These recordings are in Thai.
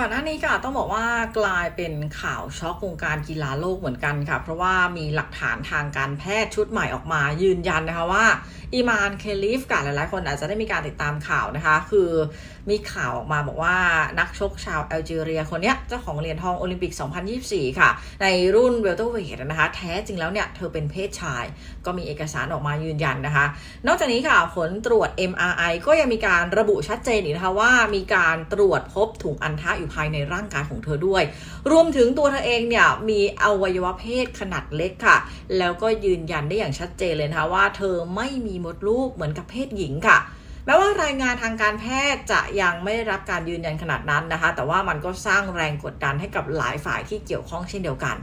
ก่อนหน้านี้ค่ะต้องบอกว่ากลายเป็นข่าวช็อกวงการกีฬาโลกเหมือนกันค่ะ เพราะว่ามีหลักฐานทางการแพทย์ชุดใหม่ออกมายืนยันนะคะว่าอีมานเคลิฟกับหลายๆ คนอาจจะได้มีการติดตามข่าวนะคะ คือมีข่าวออกมาบอกว่านักชกชาวแอลจีเรียคนนี้เจ้าของเหรียญทองโอลิมปิก 2024 ค่ะ ในรุ่นเวลเตอร์เวทนะคะ แท้จริงแล้วเนี่ย เธอเป็นเพศชาย ก็มีเอกสารออกมายืนยันนะคะ นอกจากนี้ค่ะผลตรวจ MRI ก็ยังมีการระบุชัดเจนอีกนะคะว่ามีการตรวจพบถุงอัณฑะอยู่ภายในร่างกายของเธอด้วย รวมถึงตัวเธอเองเนี่ยมีอวัยวะเพศขนาดเล็กค่ะ แล้วก็ยืนยันได้อย่างชัดเจนเลยนะคะว่าเธอไม่มีมดลูกเหมือนกับเพศหญิงค่ะ แม้ว่ารายงานทางการแพทย์จะยังไม่ได้รับการยืนยันขนาดนั้นนะคะ แต่ว่ามันก็สร้างแรงกดดันให้กับหลายฝ่ายที่เกี่ยวข้องเช่นเดียวกัน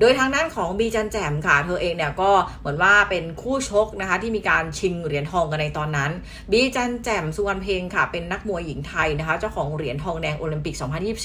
โดยทางด้านของบีจันแจมค่ะ เธอเองเนี่ยก็เหมือนว่าเป็นคู่ชกนะคะที่มีการชิงเหรียญทองกันในตอนนั้น บีจันแจมสุวรรณเพลงค่ะ เป็นนักมวยหญิงไทยนะคะเจ้าของเหรียญทองแดงโอลิมปิก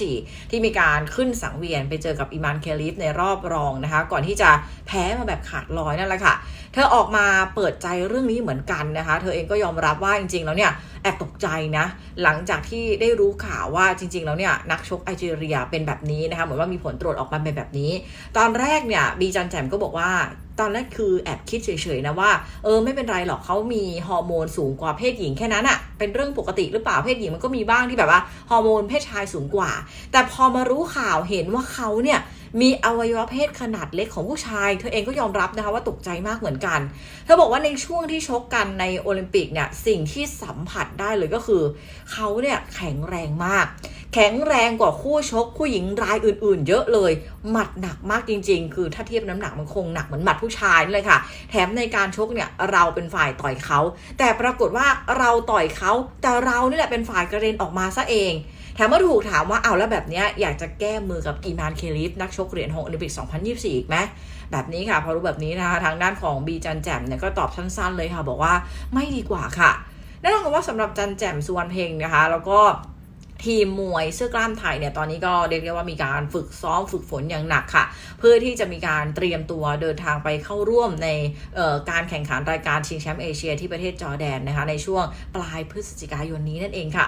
2024 ที่มีการขึ้นสังเวียนไปเจอกับอิมานเคลิฟในรอบรองนะคะ ก่อนที่จะแพ้มาแบบขาดลอยนั่นแหละค่ะ เธอออกมาเปิดใจเรื่องนี้เหมือนกันนะคะ เธอเองก็ยอมรับว่าจริงๆแล้วเนี่ยแอบตกใจนะ หลังจากที่ได้รู้ข่าวว่าจริง ๆ แล้วเนี่ยนักชกไอจีเรียเป็นแบบนี้นะคะเหมือนว่ามีผลตรวจออกมาเป็นแบบนี้ ตอนแรกเนี่ยบีจันแจมก็บอกว่า ตอนแรกคือแอบคิดเฉยๆนะว่าเออไม่เป็นไรหรอกเขามีฮอร์โมนสูงกว่าเพศหญิงแค่นั้นอะเป็นเรื่องปกติหรือเปล่าเพศหญิงมันก็มีบ้างที่แบบว่าฮอร์โมนเพศชายสูงกว่า แต่พอมารู้ข่าวเห็นว่าเขาเนี่ย มีอวัยวะเพศขนาดเล็กของผู้ชาย เธอเองก็ยอมรับนะคะว่าตกใจมากเหมือนกัน เธอบอกว่าในช่วงที่ชกกันในโอลิมปิกเนี่ยสิ่งที่สัมผัสได้เลยก็คือ เขาเนี่ยแข็งแรงมาก แข็งแรงกว่าคู่ชกผู้หญิงรายอื่นๆ เยอะเลย หมัดหนักมากจริง ๆ คือถ้าเทียบน้ำหนักมันคงหนักเหมือนหมัดผู้ชายนี่เลยค่ะ แถมในการชกเนี่ยเราเป็นฝ่ายต่อยเขา แต่ปรากฏว่าเราต่อยเขาแต่เรานี่แหละเป็นฝ่ายกระเด็นออกมาซะเอง แถมเมื่อถูกถามว่าเอาแล้วแบบนี้อยากจะแก้มือกับอีมานเคลิฟนักชกเหรียญทองโอลิมปิก 2024 อีกไหมแบบนี้ค่ะพอรู้แบบนี้นะคะทางด้านของบีจันแจมเนี่ยก็ตอบสั้นๆเลยค่ะ บอกว่าไม่ดีกว่าค่ะแน่นอนว่าสำหรับจันแจมสุวรรณเพลงนะคะ แล้วก็ทีมมวยเสื้อกล้ามไทยเนี่ยตอนนี้ก็เรียกได้ว่ามีการฝึกซ้อมฝึกฝนอย่างหนักค่ะ เพื่อที่จะมีการเตรียมตัวเดินทางไปเข้าร่วมในการแข่งขันรายการชิงแชมป์เอเชียที่ประเทศจอร์แดนนะคะในช่วงปลายพฤศจิกายนนี้นั่นเองค่ะ